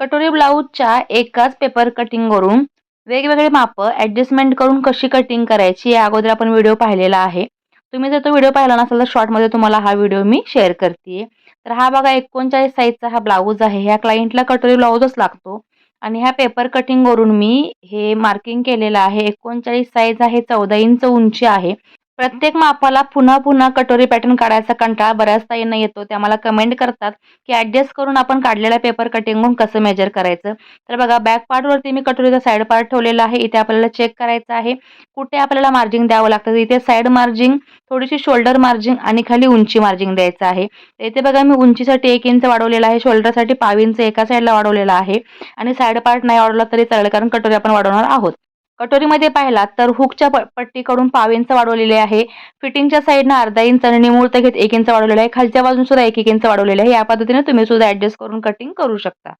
कटोरी ब्लाऊजच्या एकाच पेपर कटिंगवरून वेगवेगळे मापं ॲडजस्टमेंट करून कशी कटिंग करायची या अगोदर आपण व्हिडिओ पाहिलेला आहे. तुम्ही जर तो व्हिडिओ पाहिला नसेल तर शॉर्टमध्ये तुम्हाला हा व्हिडिओ मी शेअर करते तर हा बघा एकोणचाळीस साईजचा हा ब्लाऊज आहे. ह्या क्लायंटला कटोरी ब्लाऊजच लागतो. आणि ह्या पेपर कटिंगवरून मी हे मार्किंग केलेलं आहे. एकोणचाळीस साईज आहे चौदा इंच उंची आहे. प्रत्येक मापाला पुन्हा पुन्हा कटोरी पॅटर्न काढायचा कंटाळा बऱ्याचदा येणं येतो. त्या मला कमेंट करतात की ॲडजस्ट करून आपण काढलेल्या पेपर कटिंगहून कसं मेजर करायचं. तर बघा बॅक पार्टवरती मी कटोरीचा साईड पार्ट ठेवलेला आहे. इथे आपल्याला चेक करायचं आहे. कुठे आपल्याला मार्जिंग द्यावं लागतं? इथे साईड मार्जिंग थोडीशी शोल्डर मार्जिंग आणि खाली उंची मार्जिंग द्यायचं आहे. इथे बघा मी उंचीसाठी एक इंच वाढवलेला आहे. शोल्डरसाठी पाव इंच एका साईडला वाढवलेला आहे. आणि साईड पार्ट नाही वाढवला तरी चालेल कारण कटोरी आपण वाढवणार आहोत. कटोरीमध्ये पाहिला तर हुकच्या प पट्टीकडून पाव इंच वाढवलेले आहे. फिटिंगच्या साईडनं अर्धा इंच आणि निमुळत घेत एक इंच वाढवलेला आहे. खालच्या बाजून सुद्धा एक एक इंच वाढवलेलं आहे. या पद्धतीने तुम्ही सुद्धा ॲडजस्ट करून कटिंग करू शकता.